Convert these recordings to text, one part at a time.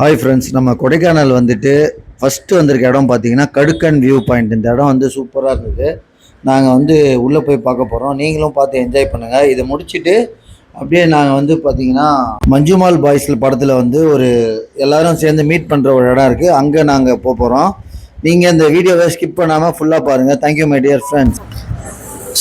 Hi friends நம்ம கொடைக்கானல் வந்துட்டு first வந்திருக்க இடம் பார்த்தீங்கன்னா கடுக்கன் வியூ பாயிண்ட் இந்த இடம் வந்து சூப்பராக இருந்தது. நாங்கள் வந்து உள்ளே போய் பார்க்க போகிறோம் நீங்களும் பார்த்து என்ஜாய் பண்ணுங்கள் இதை முடிச்சுட்டு அப்படியே நாங்கள் வந்து பார்த்தீங்கன்னா மஞ்சுமால் பாய்ஸில் படத்தில் வந்து ஒரு எல்லோரும் சேர்ந்து மீட் பண்ணுற ஒரு இடம் இருக்குது அங்கே நாங்கள் போக போகிறோம் நீங்கள் இந்த வீடியோவை ஸ்கிப் பண்ணாமல் ஃபுல்லாக பாருங்கள் thank you my dear friends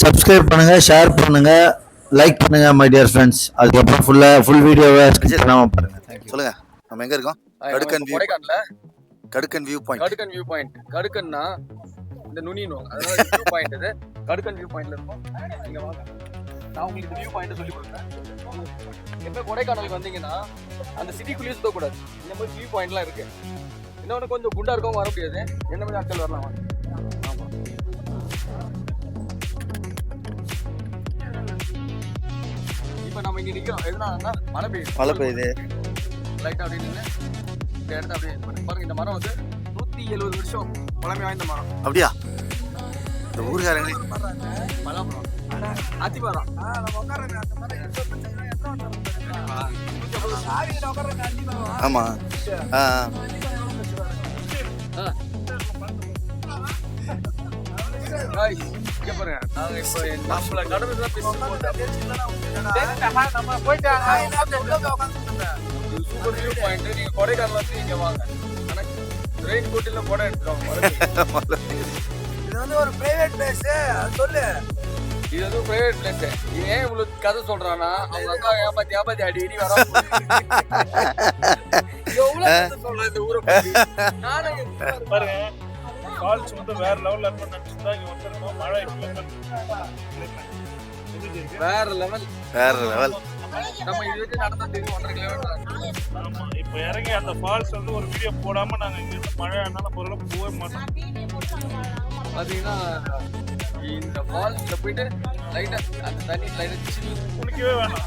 subscribe பண்ணுங்கள் ஷேர் பண்ணுங்கள் லைக் பண்ணுங்கள் மை டியர் ஃப்ரெண்ட்ஸ் அதுக்கப்புறம் ஃபுல்லாக ஃபுல் வீடியோவை ஸ்கிப் பண்ணாமல் பாருங்கள் தேங்க்யூ சொல்லுங்கள் நம்ம எங்கே இருக்கோம்? கடுக்கன் கொடைக்கானல்ல? Kadukkan view point Kadukkan view point கடுக்கன்னா இந்த நுனின்னு அதனால வியூ பாயிண்ட் இது. கடுக்கன் வியூ பாயிண்ட்ல இருக்கும். நீங்க வாங்க. நான் உங்களுக்கு வியூ பாயிண்ட் சொல்லி கொடுக்குறேன். எப்ப கொடைக்கானலுக்கு வந்தீங்கன்னா அந்த சிட்டிக்குள்ளேயே சுத்தக்கூடாது. இந்த மாதிரி வியூ பாயிண்ட்லாம் இருக்கு. இன்னொன்று கொஞ்சம் குண்டா இருக்கவங்க வர முடியாது. என்ன மாதிரி ஆட்கள் வரலாம்? வாங்க. இப்போ நம்ம இங்க நிக்கிறோம். எதுனா மழை பெய்யுது. மழை பெய்யுது. லைட்டா அப்படியே நின்று இந்த இடத்த அப்படியே பாருங்க இந்த மரம் வந்து நூத்தி எழுபது வருஷம் பழமை வாய்ந்த மரம். அப்படியா? இந்த ஊருக்காரங்க பலாமரம் அத்தி மரம் ஆமா. ஆ, சூப்பர் வியூ பாயிண்ட் நீங்க கொடைக்கானல் வந்து இங்க வாங்க. ரெயின் கோட்டில கொடை எடுத்துருவாங்க இது வந்து ஒரு பிரைவேட் பிளேஸ் சொல்லு. இது வந்து பிரைவேட் பிளேஸ் ஏன் இவ்வளவு கதை சொல்றானா அவங்க அக்கா ஏமாத்தி ஏமாத்தி அடி அடி வரா எவ்வளவு கதை சொல்றேன் இந்த ஊரை பாருங்க ஃபால்ஸ் வந்து வேற லெவல்ல இருக்கும் நினைச்சுதான் இங்க வந்திருக்கோம் மழை வேற லெவல் வேற லெவல் நம்ம இது வச்சு நடந்தா தெரியும் ஒன்றரை கிலோமீட்டர் ஆமா இப்ப இறங்கி அந்த ஃபால்ஸ் வந்து ஒரு வீடியோ போடாம நாங்க இங்க இருந்து மழை ஆனாலும் பொருள் போகவே மாட்டோம். பாத்தீங்கன்னா இந்த ஃபால்ஸ்ல போயிட்டு லைட்டா அந்த தண்ணி லைட்டா சில்லு. குளிக்கவே வேணாம்.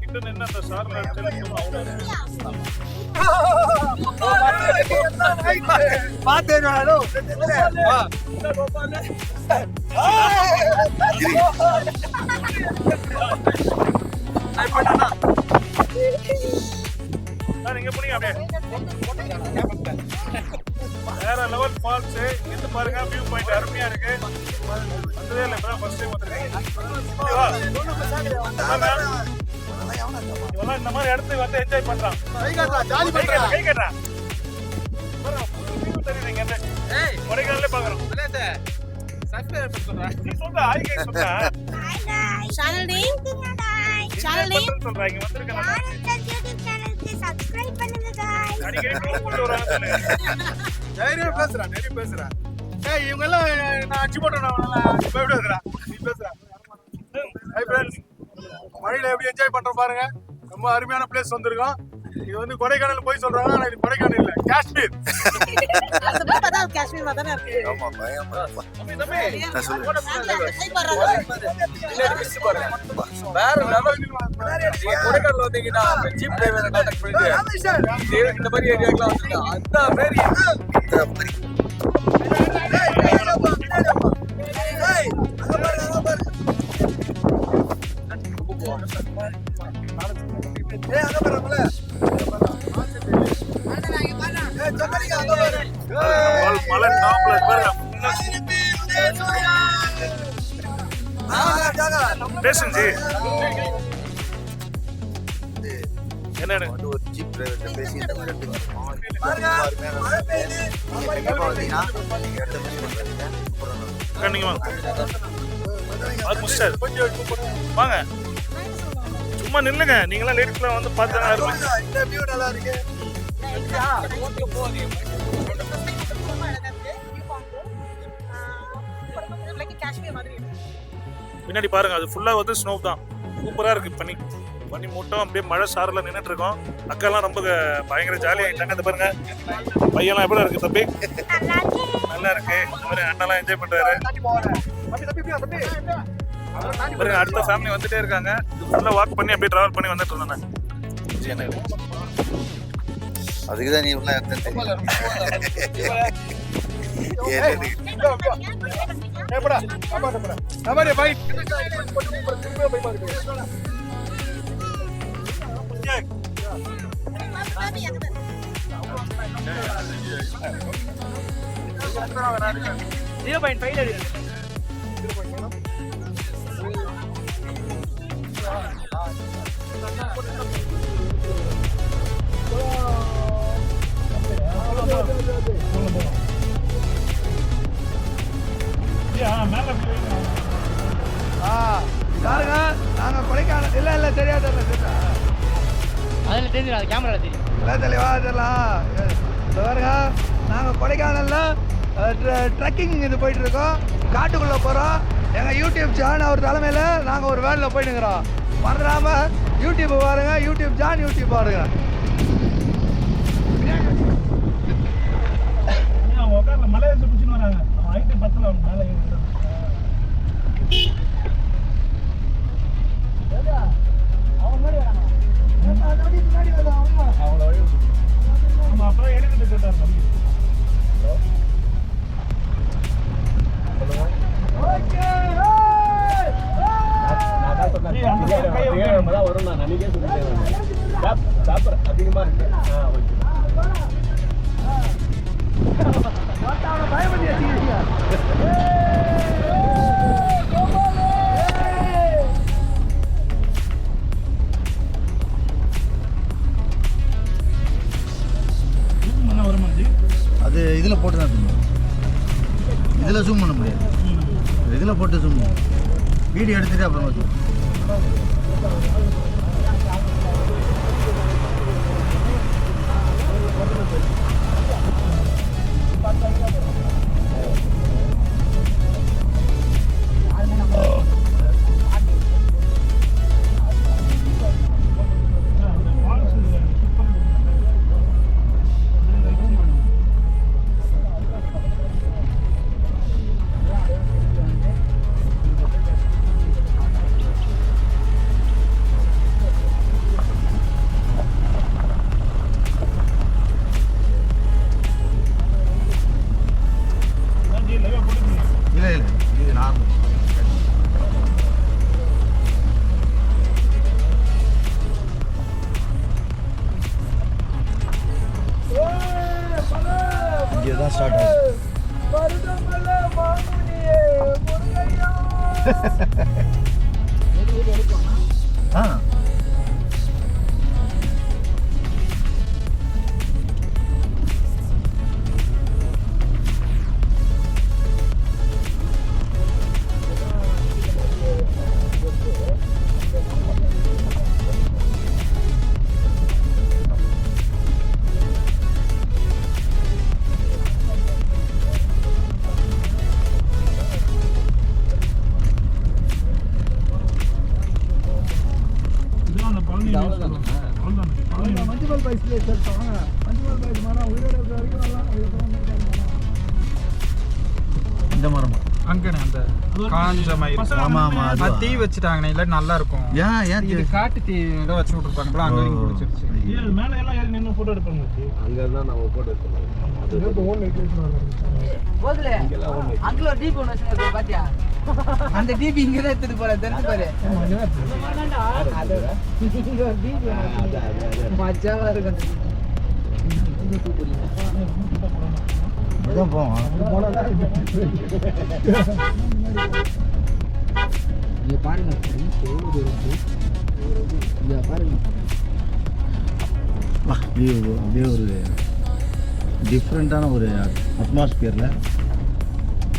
கிட்ட நின்று அந்த சார் அப்படியே வேற லெவல் ஃபால்ஸ் இருந்து பாருங்க வியூ பாயிண்ட் அருமையா இருக்கு. வந்ததே இல்லை இப்பதான் ஃபர்ஸ்ட் டைம் வந்திருக்கேன். வா. பாருங்க. இவெல்லாம் இந்த மாதிரி இடத்துக்கு வந்து என்ஜாய் பண்றான். ஜாலி கை கட்டுறா, கை கட்டுறா. பாருங்க, full view தெரியுது இங்க இருந்து. ஏய். கொடைக்கானலே பாக்குறோம். விளையாட்ட. சப்ஸ்கிரைப் சொல்றேன் நீ சொல்ற ஹாய் கை சொல்ற சேனல் நேம் பண்றேன்னு சொல்ற இங்க வந்திருக்க நம்ம. யூடியூப் சேனலுக்கு சப்ஸ்கிரைப் பண்ணுங்க guys. அடிக்கடி ட்ரோல் சொல்லு. நிறைய பேசுறான் நிறைய பேசுறான் ஏய் இவங்க எல்லாம் நான் அடிச்சு போட்டேன் நான் எப்படி இருக்கிறான் நீ பேசுறா ஹை ஃப்ரெண்ட்ஸ் மழையில எப்படி என்ஜாய் பண்றோம் பாருங்க. ரொம்ப அருமையான பிளேஸ் வந்திருக்கோம். இது வந்து கொடைக்கானல் போய் சொல்றாங்க ஆனா இது கொடைக்கானல் இல்ல காஷ்மீர் காஷ்மீர் மாதிரி தானே இருக்கு ஆமா வேற லெவல் கொடைக்கானல் வந்தீங்கன்னா ஜீப் டிரைவரை கான்டாக்ட் பண்ணிட்டு இந்த மாதிரி ஏரியாக்கெல்லாம் அந்த மாதிரி வாங்க. அது முடிச்சாரு வாங்க. சும்மா நில்லுங்க. நீங்களாம் லேடிஸ்லாம் வந்து பார்த்தா அருமை இந்த வியூ நல்லா இருக்கு. காஷ்மீர் மாதிரி இருக்கு. பின்னாடி பாருங்க அது ஃபுல்லா வந்து ஸ்னோ தான். சூப்பரா இருக்கு பனி பனி மூட்டம் அப்படியே மழை சாரில் நின்றுட்டு இருக்கோம் அக்காலாம் ரொம்ப பயங்கர ஜாலியாக ஆயிட்டாங்க அது பாருங்க பையன்லாம் எப்படி இருக்கு தம்பி நல்லா இருக்கு இந்த மாதிரி அண்ணெல்லாம் என்ஜாய் தம்பி பாருங்க அடுத்த ஃபேமிலி வந்துட்டே இருக்காங்க ஃபுல்லாக வாக் பண்ணி அப்படியே டிராவல் பண்ணி வந்துட்டு இருந்தேன் அதுக்கு தான் நீ உள்ள ஏப்படா ஆமா ஆமா நம்ம பை போய் Gel. ஜீரோ பாயிண்ட் ஃபைவ் அடி பாருங்க நாங்க கொடைக்கானல் இல்ல இல்ல தெரியாது அதில் தெரிஞ்சிடும் அது கேமராவில் தெரியும். இல்லை தெரியலாம் இந்த பாருங்க நாங்கள் கொடைக்கானலில் ட்ரெக்கிங் இது போயிட்டு இருக்கோம் காட்டுக்குள்ளே போகிறோம் எங்கள் யூடியூப் ஜான் அவர் தலைமையில் நாங்கள் ஒரு வேனில் போயிட்டு இருக்கிறோம் மறந்துடாம யூடியூப் பாருங்க யூடியூப் ஜான் யூடியூப் பாருங்க. அவங்க உட்கார்ல மலையை பிடிச்சின்னு வராங்க. ஹைட்டு பத்தல அவங்க மேலே அவங்கள வழி விட்டு. ஆமா அப்புறம் எடுக்கிட்டு அது இதில் போட்டு தான் zoom இதில் ஜூம் பண்ண முடியாது. இதில் போட்டு ஜூம் வீடியோ எடுத்துகிட்டு அப்புறம் ஜூம் அந்த தான் ஸ்டார்ட் ஆகுது. ஆ. ஆமா ஆமா அது தீ வச்சுட்டாங்கண்ணே இல்லை நல்லா இருக்கும் ஏன் ஏன் இது காட்டு தீ ஏதோ வச்சு விட்டுருப்பாங்க அங்க வரைக்கும் பிடிச்சிருச்சு ஏய், அது மேலே எல்லாம் ஏறி ஃபோட்டோ எடுப்பாங்க ஜி. போதுல அங்கிள் ஒரு டீப் ஒன்று வச்சுருக்க பாத்தியா? அந்த டீப் இங்க தான் எடுத்துட்டு போற தெரிஞ்சு பாரு. இங்க ஒரு டீப் மஜாவா இருக்கும். போவோம். இங்க பாருங்க friends, எவ்வளவு தூரம் இருக்கு. இங்க பாருங்க. வா, அப்படியே ஒரு- அப்படியே ஒரு டிஃப்ரெண்ட்டான ஒரு அட்மாஸ்பியரில்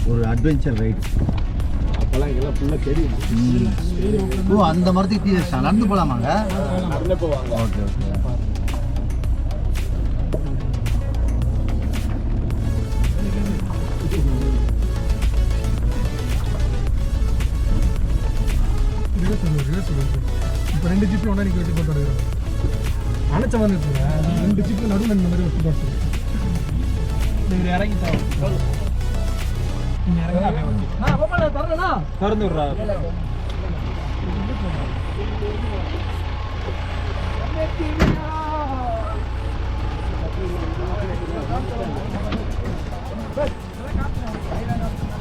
ஒரு அட்வென்ச்சர் ரைடு அப்போல்லாம் இங்கெல்லாம் ஃபுல்லாக தெரியும். ஓ அந்த மரத்துக்கு தீ வச்சாங்க நடந்து போகலாமாங்க ஓகே ஓகே. இப்போ ரெண்டு ஒன்றா நீங்கள் வெட்டி போட்டு வருகிறோம் அணைச்ச மாதிரி இருக்குங்க. ரெண்டு ஜிப்பு நடுவில் இந்த மாதிரி வெட்டி போட்டு இவர் இறங்கி திறந்து விட்றா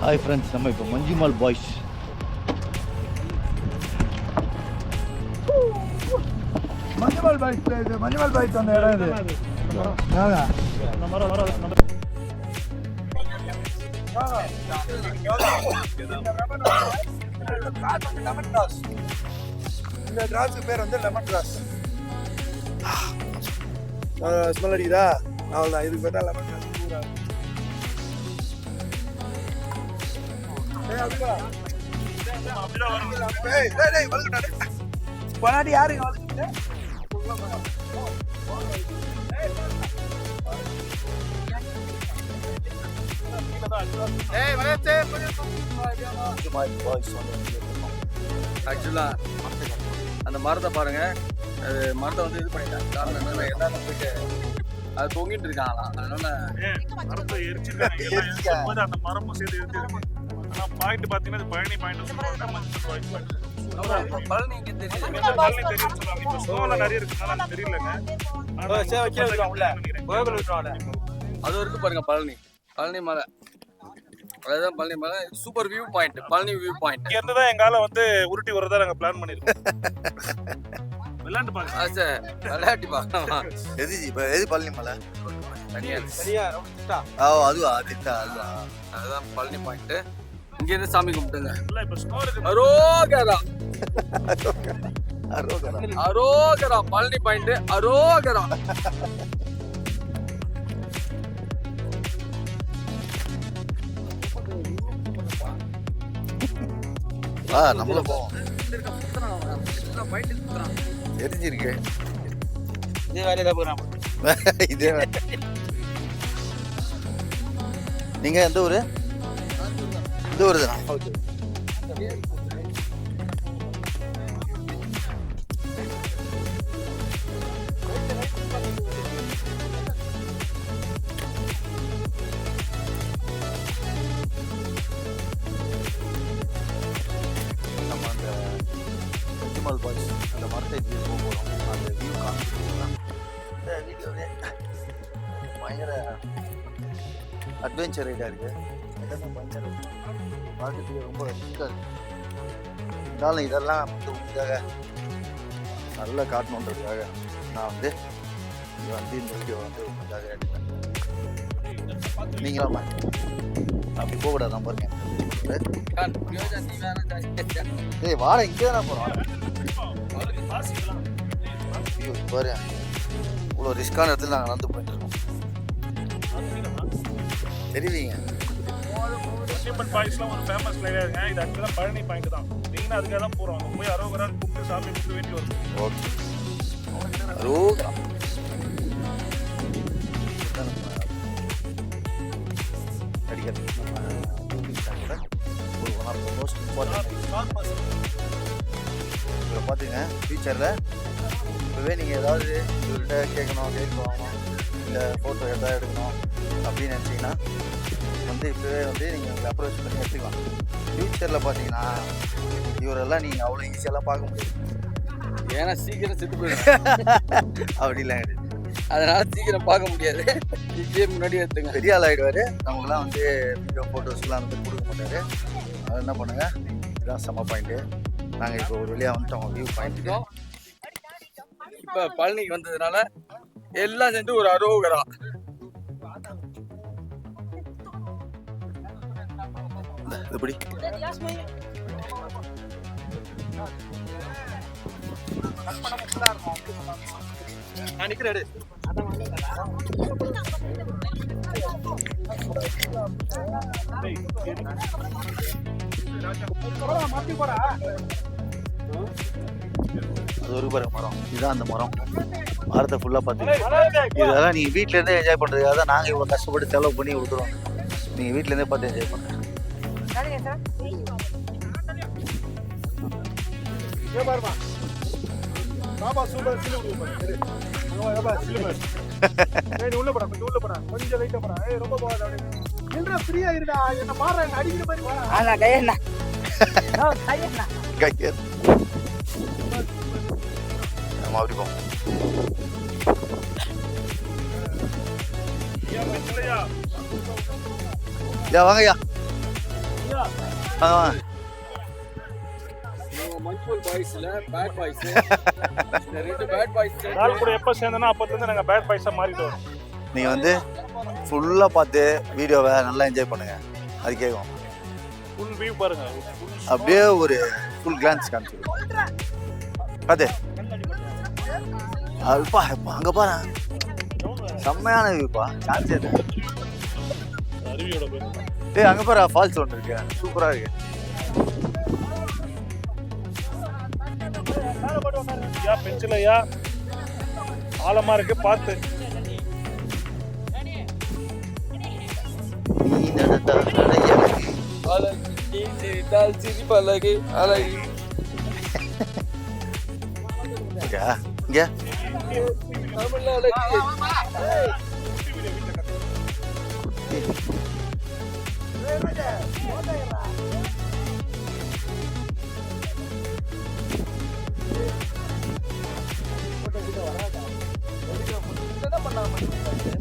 ஹாய் ஃப்ரெண்ட்ஸ் நம்ம இப்போ Manjummel boys Manjummel bike place Manjummel bike அந்த இடம் இது இந்த கிராஸுக்கு பேர் வந்து லெமன் கிராஸ் ஸ்மெல் அடிக்குதா அவ்வளோதான் இதுக்கு லெமன் கிராஸ் பொன்னாடி யாருங்க? ஆக்சுவலா அந்த மரத்தை பாருங்க. அது மரத்தை வந்து இது பண்ணிட்டாங்க. காரணம் என்னன்னா எல்லாரும் போயிட்டு அது தொங்கிட்டு இருக்காங்களாம். அதனால மரத்தை எரிச்சிருக்காங்க. அந்த மரமும் சேர்த்து எரிஞ்சிருக்கு ஆனா பாயிண்ட் பாத்தீங்கன்னா இது பழனி பாயிண்ட் பழனி தெரியும் சொல்லுவாங்க. இப்போ ஸ்னோல நிறைய இருக்குனால அது தெரியலங்க. அது வரைக்கும் பாருங்க பழனி. பழனி மலை. அதுதான் பழனி மலை. Super view point Palani view point இங்க இருந்து தான் எங்கால வந்து உருட்டி வரதா நாங்க பிளான் பண்ணிருக்கோம் விளையாண்டு பாக்க ஆச்சே விளையாட்டி பார்க்கலாம்? எது இப்போ எது பழனி மலை? தனியா ஆ அதுவா திட்டா அதுவா. அதுதான் பழனி பாயிண்ட் இங்க இருந்து சாமி கும்பிட்டுங்க. அரோகரா. அரோகரா. அரோகரா பழனி பாயிண்ட் அரோகரா. ஆ நம்மளும் போவோம் தெரிஞ்சிருக்கு. இதே வேலையை தான் போகிறான் இதே வேலை. நீங்க எந்த ஊரு? இந்த ஊரு தானா? பெஞ்சுமல் அந்த மரத்தை வியூ போக போகிறோம் அந்த வியூ காமிச்சிருக்கோம் இந்த வீடியோவே பயங்கர அட்வென்ச்சர் ரைடாக இருக்குது எல்லாமே பயங்கர பார்க்கறதுக்கு ரொம்ப ரிஸ்க்காக இருக்குது இருந்தாலும் இதெல்லாம் வந்து உங்களுக்காக நல்லா காட்டணுன்றதுக்காக நான் வந்து இது வந்து இந்த வீடியோ வந்து உங்களுக்காக எடுத்தேன் நீங்களா அப்படி போகக்கூடாது நான் பாருங்க ஏய் வாட இங்கே தானே போகிறோம் ஐயோ பாரு. இவ்வளோ ரிஸ்க்கான இடத்துல நாங்கள் நடந்து போயிட்டு இருக்கோம். தெரியுவீங்க சிம்மன் பாய்ஸ்லாம் ஒரு ஃபேமஸ் கிடையாதுங்க இது ஆக்சுவலாக பழனி பாயிண்ட் தான். மெயினாக அதுக்காக தான் போகிறோம் அங்கே போய் அரோகரான்னு கூப்பிட்டு சாமி கூப்பிட்டு ஓகே. ரோகா அடிக்கிறது ஒரு one of the most important இதில் பார்த்துங்க ஃபியூச்சரில் இப்போவே நீங்கள் ஏதாவது இவர்கிட்ட கேட்கணும் கேட்க வாங்கணும் இல்லை ஃபோட்டோ எதாவது எடுக்கணும் அப்படின்னு நினச்சிங்கன்னா வந்து இப்போவே வந்து நீங்கள் உங்களை அப்ரோச் பண்ணி எடுத்துக்கலாம் ஃப்யூச்சரில் பார்த்தீங்கன்னா இவரெல்லாம் நீங்கள் அவ்வளோ ஈஸியெல்லாம் பார்க்க முடியாது ஏன்னா சீக்கிரம் செத்து போயிடும் அப்படிலாம் கிடையாது அதனால சீக்கிரம் பார்க்க முடியாது. இப்படியே முன்னாடி எடுத்துங்க. பெரிய ஆள் ஆகிடுவார் நமக்குலாம் வந்து வீடியோ ஃபோட்டோஸ்லாம் அந்த மாதிரி கொடுக்க மாட்டாரு. அதை என்ன பண்ணுங்க? இதுதான் செம்ம பாயிண்ட்டு நாங்கள் இப்போ ஒரு வழியாக வந்துட்டோம். வியூ பாயிண்ட்டுக்கு இப்போ பழனிக்கு வந்ததுனால எல்லாம் சேர்ந்து ஒரு அரோகரா. எப்படி? நான் நிக்கிறேன் அது ஒரு பாருங்க மரம். இதுதான் அந்த மரம். மரத்தை ஃபுல்லாக பார்த்துக்கிட்டு இதெல்லாம் நீங்கள் வீட்டிலேருந்தே என்ஜாய் பண்ணுறதுக்காக தான் நாங்கள் இவ்வளோ கஷ்டப்பட்டு செலவு பண்ணி விட்டுறோம் நீங்கள் வீட்டிலேருந்தே பார்த்து என்ஜாய் பண்ணுங்க பாபா சூப்பர். சிலு பாபா நீ உள்ள போடா கொஞ்சம் உள்ள போடா. கொஞ்சம் லைட்டா போடா. ஏய் ரொம்ப போகாத இல்லடா ஃப்ரீயா இருடா? என்ன பாரு அடிக்கிற மாதிரி வாடா ஆனா கையண்ணா. கையண்ணா. கையர். நம்ம அப்படி இல்லையா? ஐயா வாங்க வாங்க. மஞ்சுவல் பாய்ஸ்ல பேட் பாய்ஸ் இந்த ரெண்டு பேட் பாய்ஸ் நாள் கூட எப்போ சேர்ந்தோன்னா அப்போதுலேருந்து நாங்கள் பேட் பாய்ஸாக மாறிட்டு வரோம் நீங்கள் வந்து ஃபுல்லாக பார்த்து வீடியோவை நல்லா என்ஜாய் பண்ணுங்கள் அது கேட்கும் ஃபுல் வியூ பாருங்க. full அப்படியே ஒரு ஃபுல் கிளான்ஸ் காமிச்சிடும் அது அதுப்பா இப்போ அங்கே பாரு. செம்மையான வியூப்பா சான்ஸே இல்லை அருவியோட அங்கே பாரு ஃபால்ஸ் ஒன்று இருக்கு. சூப்பராக இருக்கு. ஐயா பென்சில் ஐயா. ஆழமாக இருக்கு பார்த்து. சிரித்தால் பண்ணலாம்